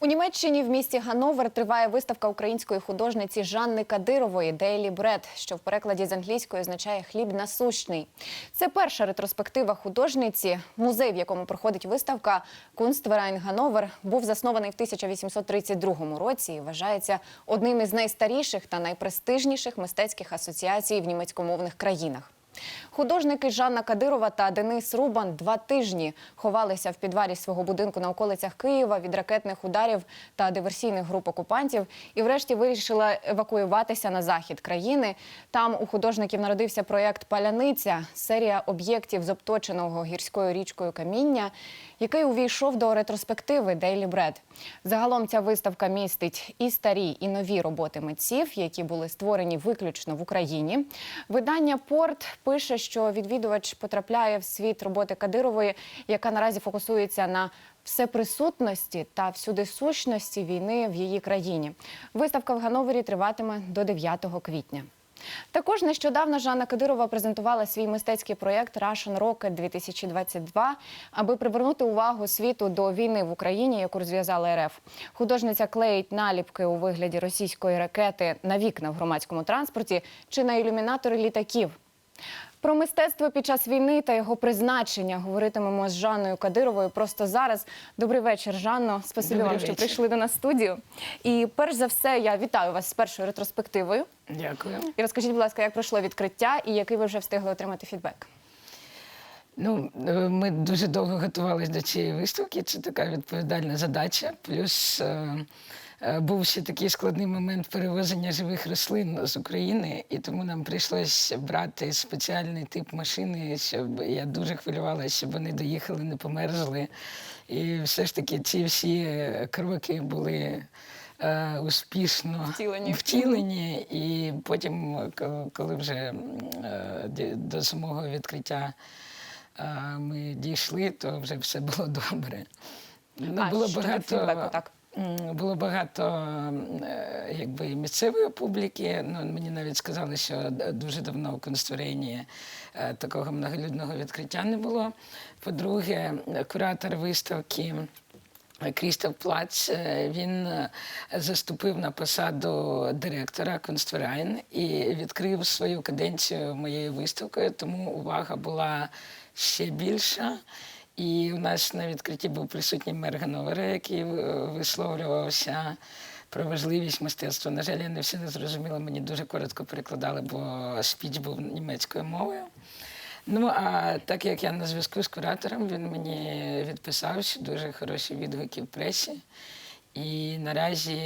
У Німеччині в місті Ганновер триває виставка української художниці Жанни Кадирової «Daily Bread», що в перекладі з англійської означає хліб насущний. Це перша ретроспектива художниці. Музей, в якому проходить виставка Kunstverein Ганновер, був заснований в 1832 році і вважається одним із найстаріших та найпрестижніших мистецьких асоціацій в німецькомовних країнах. Художники Жанна Кадирова та Денис Рубан два тижні ховалися в підвалі свого будинку на околицях Києва від ракетних ударів та диверсійних груп окупантів і, врешті, вирішила евакуюватися на захід країни. Там у художників народився проєкт Паляниця, серія об'єктів з обточеного гірською річкою каміння, який увійшов до ретроспективи Daily Bread. Загалом ця виставка містить і старі, і нові роботи митців, які були створені виключно в Україні. Видання Порт пише, що відвідувач потрапляє в світ роботи Кадирової, яка наразі фокусується на всеприсутності та всюдисущності війни в її країні. Виставка в Гановері триватиме до 9 квітня. Також нещодавно Жанна Кадирова презентувала свій мистецький проєкт Russian Rocket 2022, аби привернути увагу світу до війни в Україні, яку розв'язала РФ. Художниця клеїть наліпки у вигляді російської ракети на вікна в громадському транспорті чи на ілюмінатори літаків. Про мистецтво під час війни та його призначення говоритимемо з Жанною Кадировою просто зараз. Добрий вечір, Жанно. Спасибі Добрий вам, що вечір. прийшли до нас в студію. І перш за все, я вітаю вас з першою ретроспективою. Дякую. І розкажіть, будь ласка, як пройшло відкриття і який ви вже встигли отримати фідбек? Ну, е, ми дуже довго готувалися до цієї виставки. Це така відповідальна задача. Плюс е, був ще такий складний момент перевозення живих рослин з України, і тому нам прийшлося брати спеціальний тип машини, щоб я дуже хвилювалася, щоб вони доїхали, не померзли. І все ж таки ці всі е, кроки були. е, Успішно Втілені. втілені, і потім, коли вже е, до самого відкриття ми дійшли, то вже все було добре. Ну, А, було багато, фідбеку, так. Було багато е, якби, місцевої публіки. Ну, мені навіть сказали, що дуже давно у констворенні е, такого многолюдного відкриття не було. По-друге, куратор виставки. Крістоф Плац, е, він заступив на посаду директора Констверайн і відкрив свою каденцію моєю виставкою, тому увага була ще більша. І у нас на відкритті був присутній мер Гановера, який е, висловлювався про важливість мистецтва. На жаль, я не все не зрозуміла, мені дуже коротко перекладали, бо спіч був німецькою мовою. Ну, а так як я на зв'язку з куратором, він мені відписав що дуже хороші відгуки в пресі. І наразі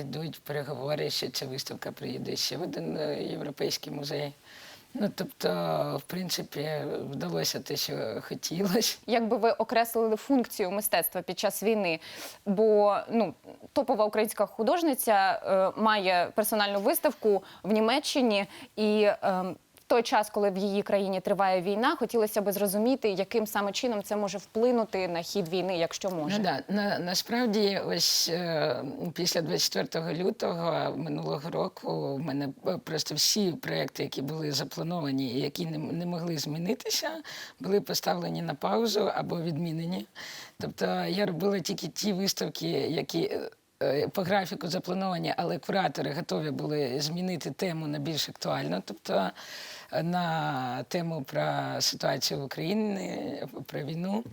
йдуть переговори, що ця виставка приїде ще в один е, європейський музей. Ну, тобто, в принципі, вдалося те, що хотілося. Як би ви окреслили функцію мистецтва під час війни? Бо ну топова українська художниця е, має персональну виставку в Німеччині і. Е, той час, коли в її країні триває війна, хотілося б зрозуміти, яким саме чином це може вплинути на хід війни, якщо може. Ну, да. на, насправді, ось е, після 24 лютого минулого року в мене е, просто всі проекти, які були заплановані і які не, не могли змінитися, були поставлені на паузу або відмінені. Тобто я робила тільки ті виставки, які. е, По графіку заплановані, але куратори готові були змінити тему на більш актуальну, тобто на тему про ситуацію в Україні, про війну.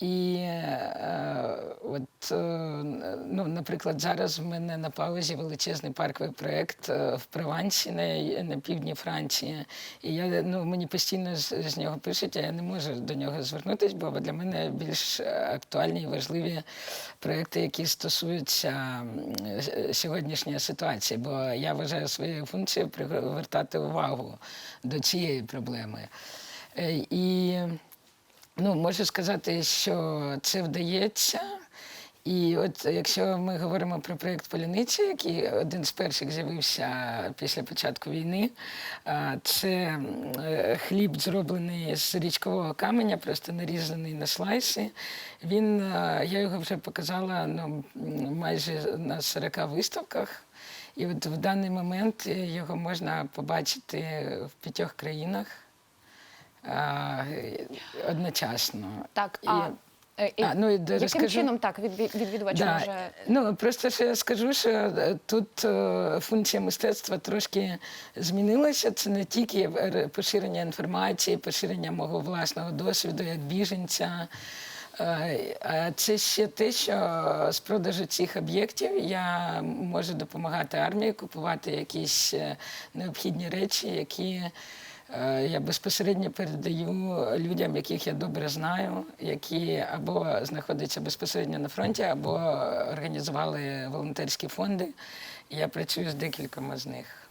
І е, от, е, ну, наприклад, зараз в мене на паузі величезний парковий проєкт е, в Провансі на, на півдні Франції. І я, ну, мені постійно з, з нього пишуть, а я не можу до нього звернутися, бо для мене більш актуальні і важливі проєкти, які стосуються сьогоднішньої ситуації. Бо я вважаю своєю функцією привертати увагу до цієї проблеми. Е, І Ну, можу сказати, що це вдається. І от якщо ми говоримо про проєкт Поляниця, який один з перших з'явився після початку війни, це е, хліб зроблений з річкового каменя, просто нарізаний на слайси. Він, е, я його вже показала ну, майже на 40 виставках. І от в даний момент його можна побачити в п'ятьох країнах а, одночасно. Так, а Е, і А, ну, і Яким розкажу. чином так від, Да. може Ну просто ще я скажу, що е, тут е, функція мистецтва трошки змінилася. Це не тільки поширення інформації, поширення мого власного досвіду як біженця. е, А це ще те, що з продажу цих об'єктів я можу допомагати армії купувати якісь е, необхідні речі, які е, я безпосередньо передаю людям, яких я добре знаю, які або знаходяться безпосередньо на фронті, або організували волонтерські фонди. Я працюю з декількома з них.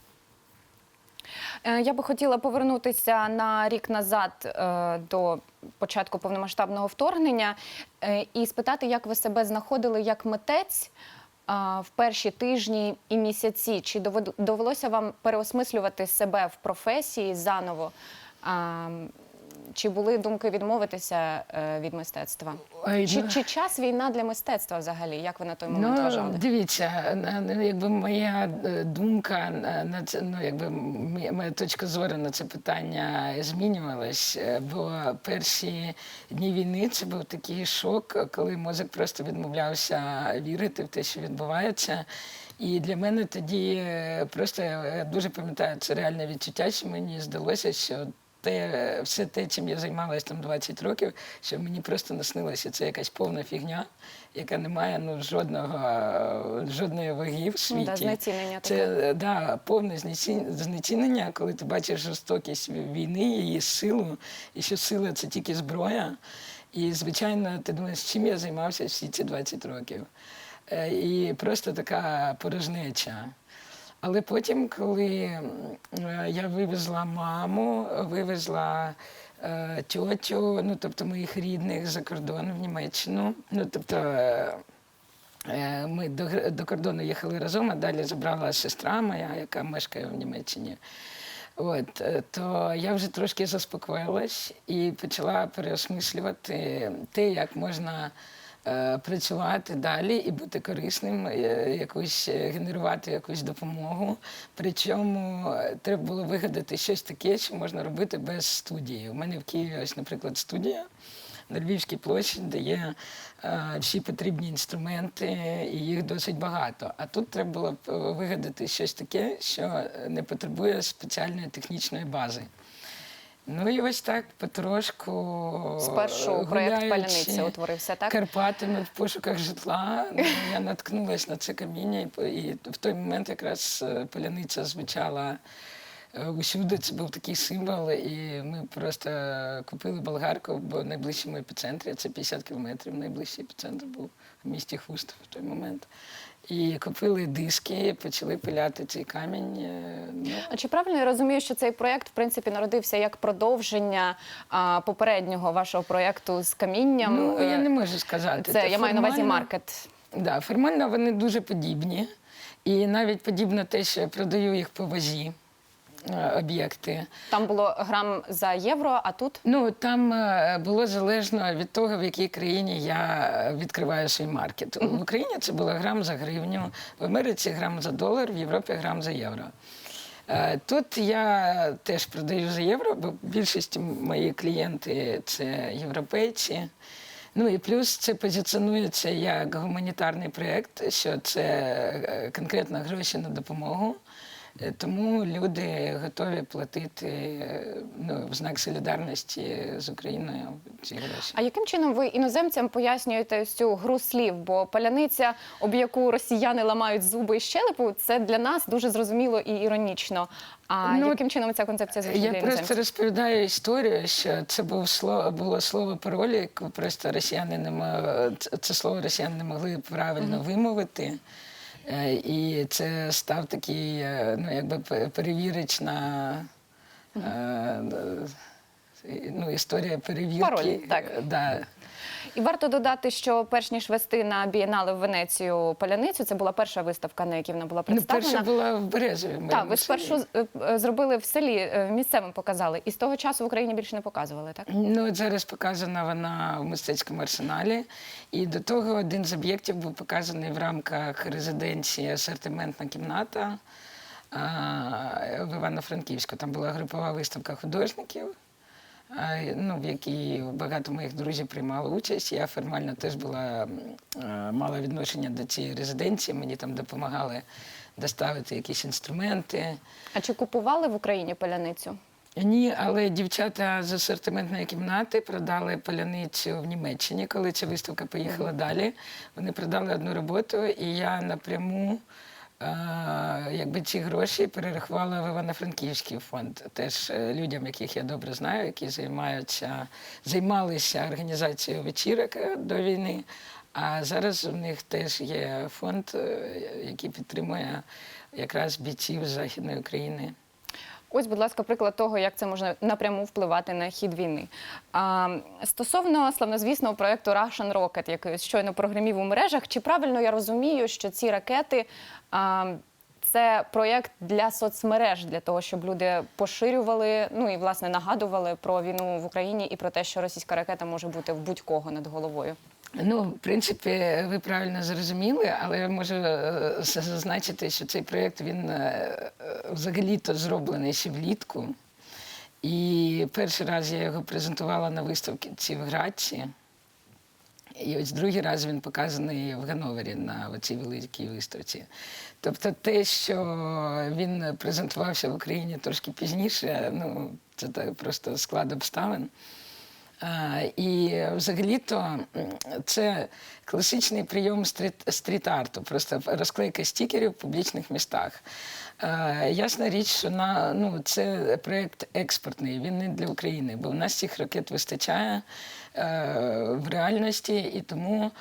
Е, Я би хотіла повернутися на рік назад е, до початку повномасштабного вторгнення е, і спитати, як ви себе знаходили як митець в перші тижні і місяці. Чи довелося вам переосмислювати себе в професії заново? Чи були думки відмовитися е, від мистецтва? Ой, Чи, ну. чи час війна для мистецтва взагалі? Як ви на той момент Ну, вважали? дивіться, на- на- якби моя е, думка на на це, ну якби моя точка зору на це питання змінювалась. е, Бо перші дні війни це був такий шок, коли мозок просто відмовлявся вірити в те, що відбувається. І для мене тоді е, просто я дуже пам'ятаю це реальне відчуття, що мені здалося, що те, все те, чим я займалася там 20 років, що мені просто наснилося, це якась повна фігня, яка не має ну, жодного, жодної ваги в світі. да, знецінення Це таке. е, да, повне знецінення, коли ти бачиш жорстокість війни, її силу, і що сила це тільки зброя. І, звичайно, ти думаєш, чим я займався всі ці 20 років. Е, І просто така порожнеча. Але потім, коли е, я вивезла маму, вивезла е, тьотю, ну тобто моїх рідних за кордон в Німеччину. Ну тобто е, ми до, до кордону їхали разом, а далі забрала сестра моя, яка мешкає в Німеччині. От, то я вже трошки заспокоїлась і почала переосмислювати те, як можна працювати далі і бути корисним, е, якусь е, генерувати якусь допомогу. Причому е, треба було вигадати щось таке, що можна робити без студії. У мене в Києві ось, наприклад, студія. На Львівській площі, де є е, всі потрібні інструменти, і їх досить багато. А тут треба було е, вигадати щось таке, що е, не потребує спеціальної технічної бази. Ну і ось так потрошку. Спершу проєкт гуляючи «Паляниця» утворився, так? Карпатами в пошуках житла. Ну, я наткнулася на це каміння, і, і в той момент якраз е, паляниця звучала е, усюди. Це був такий символ, і ми просто купили болгарку, в найближчому епіцентрі, це 50 кілометрів, найближчий епіцентр був в місті Хуст в той момент. І купили диски, почали пиляти цей камінь. е, Ну, А чи правильно я розумію, що цей проєкт в принципі народився як продовження а, попереднього вашого проєкту з камінням? ну Е, я не можу сказати. Це Це я маю на увазі маркет. Да, формально вони дуже подібні. І навіть подібно те, що я продаю їх по вазі об'єкти. Там було грам за євро, а тут Ну там е, було залежно від того, в якій країні я е, відкриваю свій маркет. В Україні це було грам за гривню, в Америці грам за долар, в Європі грам за євро. Е, Тут я теж продаю за євро, бо більшість мої клієнти це європейці. Ну і плюс це позиціонується як гуманітарний проєкт, що це е, конкретно гроші на допомогу. Е, Тому люди готові платити ну, в знак солідарності з Україною ці гроші. а яким чином ви іноземцям пояснюєте цю гру слів? Бо паляниця, об яку росіяни ламають зуби і щелепу, це для нас дуже зрозуміло і іронічно. А Ну, яким чином ця концепція звучить Я для просто розповідаю історію, що це був слово, було слово пароль, яке просто росіяни не мо- це- слово росіяни не могли правильно вимовити. Е, І це став такий, е, ну якби перевірочна. е, ну, історія перевірки. Пароль, так. Да. І варто додати, що перш ніж вести на бієнале в Венецію паляницю, це була перша виставка, на якій вона була Ну, представлена. перша була в Березові. Так, ви спершу е, е, зробили в селі, е, місцевим показали, і з того часу в Україні більше не показували, так? Ну, от зараз показана вона в мистецькому арсеналі. І до того один з об'єктів був показаний в рамках резиденції асортиментна кімната в Івано-Франківську. Там була групова виставка художників. Ну, в якій багато моїх друзів приймали участь. Я формально теж була е, мала відношення до цієї резиденції. Мені там допомагали доставити якісь інструменти. А чи купували в Україні паляницю? Ні, але дівчата з асортиментної кімнати продали паляницю в Німеччині, коли ця виставка поїхала далі. Вони продали одну роботу, і я напряму якби ці гроші перерахувала в Івано-Франківський фонд. Теж е, людям, яких я добре знаю, які займаються, займалися організацією вечірок е, до війни. А зараз у них теж є фонд, е, який підтримує якраз бійців Західної України. Ось, будь ласка, приклад того, як це може напряму впливати на хід війни. А, стосовно славнозвісного проєкту Russian Rocket, який щойно прогремів у мережах, чи правильно я розумію, що ці ракети а, це проєкт для соцмереж, для того, щоб люди поширювали, ну і власне нагадували про війну в Україні і про те, що російська ракета може бути в будь-кого над головою. Ну, в принципі, ви правильно зрозуміли, але я можу е, зазначити, що цей проєкт він е, взагалі-то зроблений ще влітку. І перший раз я його презентувала на виставці в Граці. І ось другий раз він показаний в Ганновері на цій великій виставці. Тобто те, що він презентувався в Україні трошки пізніше, ну, це просто склад обставин. І взагалі-то це класичний прийом стріт, стріт-арту, просто розклейка стікерів в публічних містах. Ясна річ, що на, ну, це проєкт експортний, він не для України, бо в нас цих ракет вистачає е, в реальності, і тому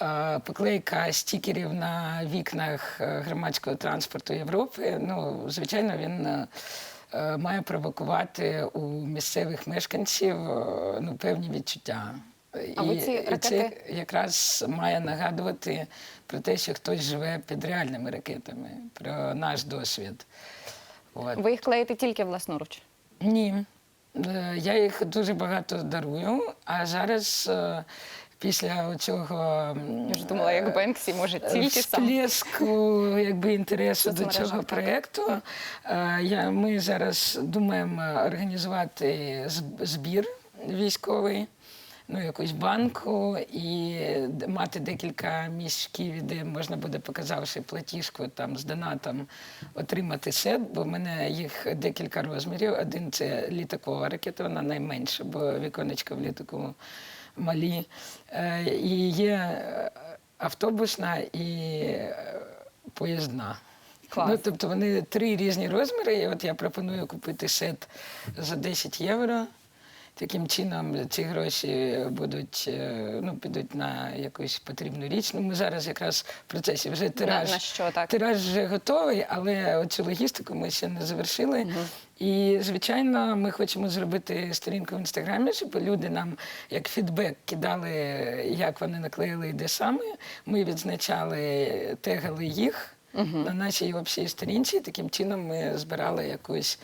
е, поклейка стікерів на вікнах е, громадського транспорту Європи, ну, звичайно, він. Е, має провокувати у місцевих мешканців е, ну, певні відчуття. А ви ці і це якраз має нагадувати про те, що хтось живе під реальними ракетами, про наш досвід. От. Ви їх клеїте тільки власноруч. Ні. Е, Я їх дуже багато дарую, а зараз після цього Я ж думала, як Бенксі може тільки сам. всплеску якби інтересу до цього проєкту. е, Я, ми зараз думаємо організувати збір військовий. Ну, якусь банку і мати декілька місць в Києві, де можна буде, показавши платіжку там з донатом, отримати сет, бо в мене їх декілька розмірів. Один це літакова ракета, вона найменша, бо віконечка в літаку малі. Е, І є е, автобусна і е, поїздна. Клас. Ну, тобто вони три різні розміри. І от я пропоную купити сет за 10 євро. Таким чином ці гроші будуть е, ну, підуть на якусь потрібну річ. Ну, ми зараз якраз в процесі вже тираж. на що, так? Тираж вже готовий, але оцю логістику ми ще не завершили. І, звичайно, ми хочемо зробити сторінку в інстаграмі, щоб люди нам як фідбек кидали, як вони наклеїли і де саме. Ми відзначали, тегали їх на нашій общій сторінці. Таким чином ми збирали якусь.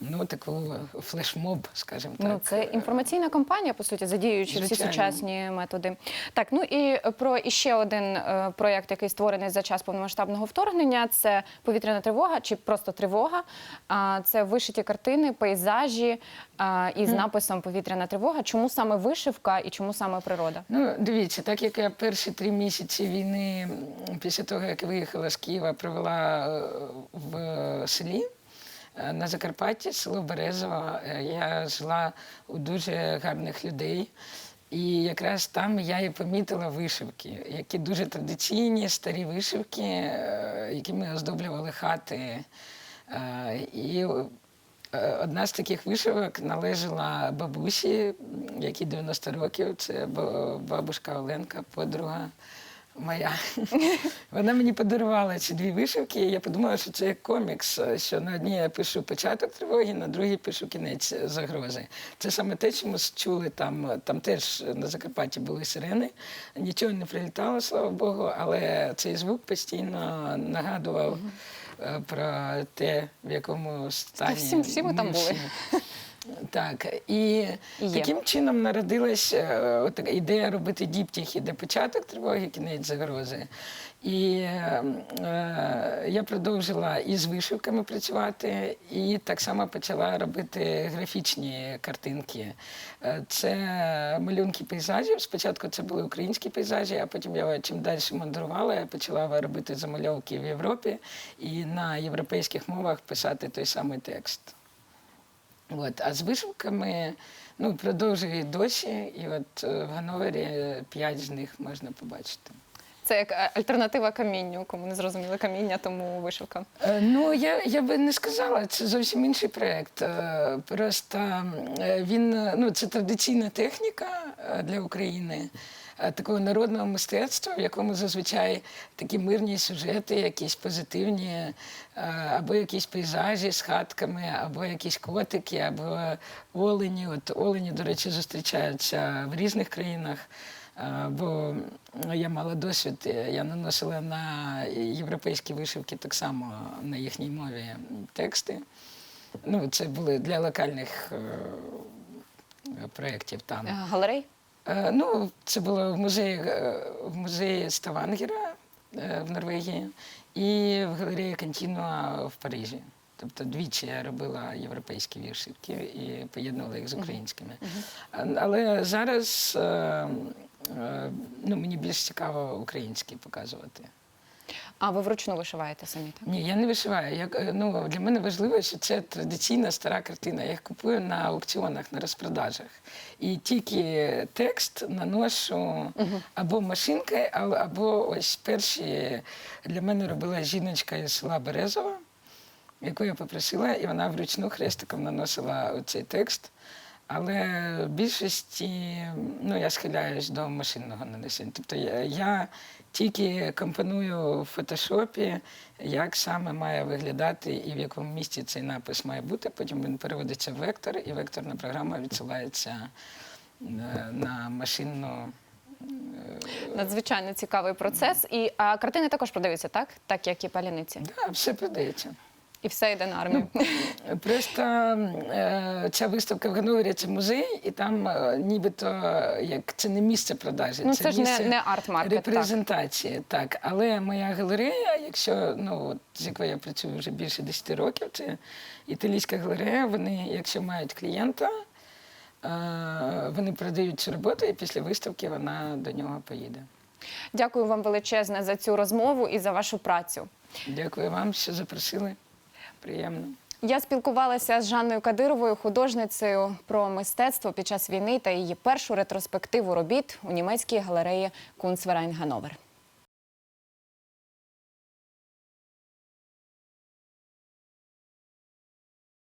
Ну, таку флешмоб, скажімо так. Ну, це інформаційна кампанія, по суті, задіюючи всі сучасні методи. Так, ну і про іще один е, проєкт, який створений за час повномасштабного вторгнення, це повітряна тривога чи просто тривога. Це вишиті картини, пейзажі а, із написом Повітряна тривога. Чому саме вишивка і чому саме природа? Ну, дивіться, так як я перші три місяці війни, після того, як виїхала з Києва, провела е, в е, селі е, на Закарпатті, село Березово, е, я жила у дуже гарних людей. І якраз там я і помітила вишивки, які дуже традиційні, старі вишивки, е, якими оздоблювали хати. Е, І Е, Одна з таких вишивок належала бабусі, якій 90 років. Це бабушка Оленка, подруга моя. Вона мені подарувала ці дві вишивки. І я подумала, що це як комікс, е, що на одній я пишу початок тривоги, на другій пишу кінець е, загрози. Це саме те, чому чули там. е, Там теж на Закарпатті були сирени. Нічого не прилітало, слава Богу, але цей звук постійно нагадував. Про те, в якому стані всі- всі ми там були. Так, і Є. таким чином народилась е, от ідея робити діптіхи, де початок тривоги, кінець загрози. І е, е, я продовжила і з вишивками працювати, і так само почала робити графічні картинки. Е, Це малюнки пейзажів. Спочатку це були українські пейзажі, а потім я чим далі мандрувала, я почала робити замальовки в Європі і на європейських мовах писати той самий текст. От, а з вишивками ну, продовжую і досі, і от е, в Гановері п'ять з них можна побачити. Це як альтернатива камінню, кому не зрозуміли каміння, тому вишивка. Е, Ну, я, я би не сказала, це зовсім інший проєкт. Е, Просто е, він, ну, це традиційна техніка для України. Е, Такого народного мистецтва, в якому зазвичай такі мирні сюжети, якісь позитивні, е, або якісь пейзажі з хатками, або якісь котики, або олені. От олені, до речі, зустрічаються в різних країнах. Е, Бо ну, я мала досвід, я наносила на європейські вишивки так само на їхній мові тексти. Ну, це були для локальних проєктів там. Галерей? Е, Ну, це було в музеї, е, в музеї Ставангера е, в Норвегії і в галереї Кантінуа в Парижі. Тобто двічі я робила європейські віршівки і поєднувала їх з українськими. Але зараз ну, мені більш цікаво українські показувати. А ви вручну вишиваєте самі, так? Ні, я не вишиваю. Я, е, ну, для мене важливо, що це традиційна стара картина. Я їх купую на аукціонах, на розпродажах. І тільки текст наношу або машинкою, або ось перші для мене робила жіночка із села Березова, яку я попросила, і вона вручну хрестиком наносила цей текст. Але в більшості ну, я схиляюсь до машинного нанесення. Тобто я, я тільки компоную в фотошопі, як саме має виглядати і в якому місці цей напис має бути. Потім він переводиться в вектор, і векторна програма відсилається на, на машинну. Надзвичайно цікавий процес. І а, картини також продаються, так? Так як і паляниці. Да, все продається. І все йде на армію. Просто е, ця виставка в Ганновері це музей, і там е, нібито як це не місце продажі, Ну, це ж не- місце не арт-маркет, так. Так. але моя галерея, якщо ну от, з якою я працюю вже більше 10 років, це італійська галерея. Вони, якщо мають клієнта, е, вони продають цю роботу, і після виставки вона до нього поїде. Дякую вам величезне за цю розмову і за вашу працю. Дякую вам, що запросили. Приємно. Я спілкувалася з Жанною Кадировою, художницею про мистецтво під час війни та її першу ретроспективу робіт у німецькій галереї Кунцверайн Гановер.